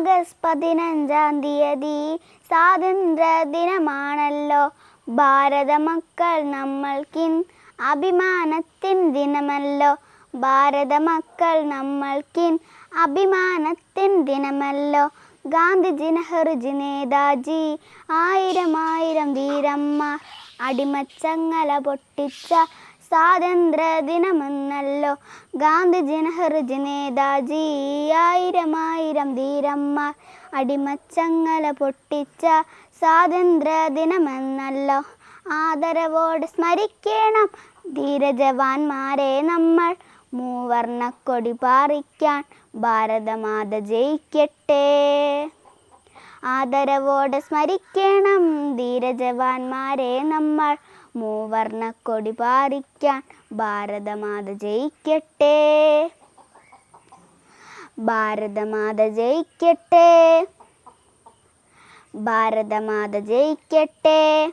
August പതിനഞ്ചാം തീയതി സ്വാതന്ത്ര്യ ദിനമാണല്ലോ ഭാരത മക്കൾ നമ്മൾക്കിൻ അഭിമാനത്തിൻ ദിനമല്ലോ. ഭാരത മക്കൾ നമ്മൾക്കിൻ അഭിമാനത്തിൻ ദിനമല്ലോ. ഗാന്ധിജി നെഹ്റുജി നേതാജി ആയിരം ആയിരം വീരന്മാർ അടിമച്ചങ്ങല പൊട്ടിച്ച സ്വാതന്ത്ര്യ ദിനമെന്നല്ലോ ഗാന്ധിജി നെഹ്റുജി നേതാജി ആയിരം ആയിരം ധീരന്മാർ അടിമച്ചങ്ങല പൊട്ടിച്ച സ്വാതന്ത്ര്യ ദിനമെന്നല്ലോ ആദരവോടെ സ്മരിക്കണം ധീരജവാന്മാരെ നമ്മൾ. മൂവർണക്കൊടി പാറിക്കാൻ ഭാരതമാത ജയിക്കട്ടെ. ആദരവോടെ സ്മരിക്കണം ധീരജവാന്മാരെ നമ്മൾ. മൂവർണക്കൊടി പാറിക്കാൻ ഭാരതമാത ജയിക്കട്ടെ. ഭാരതമാത ജയിക്കട്ടെ. ഭാരതമാത ജയിക്കട്ടെ.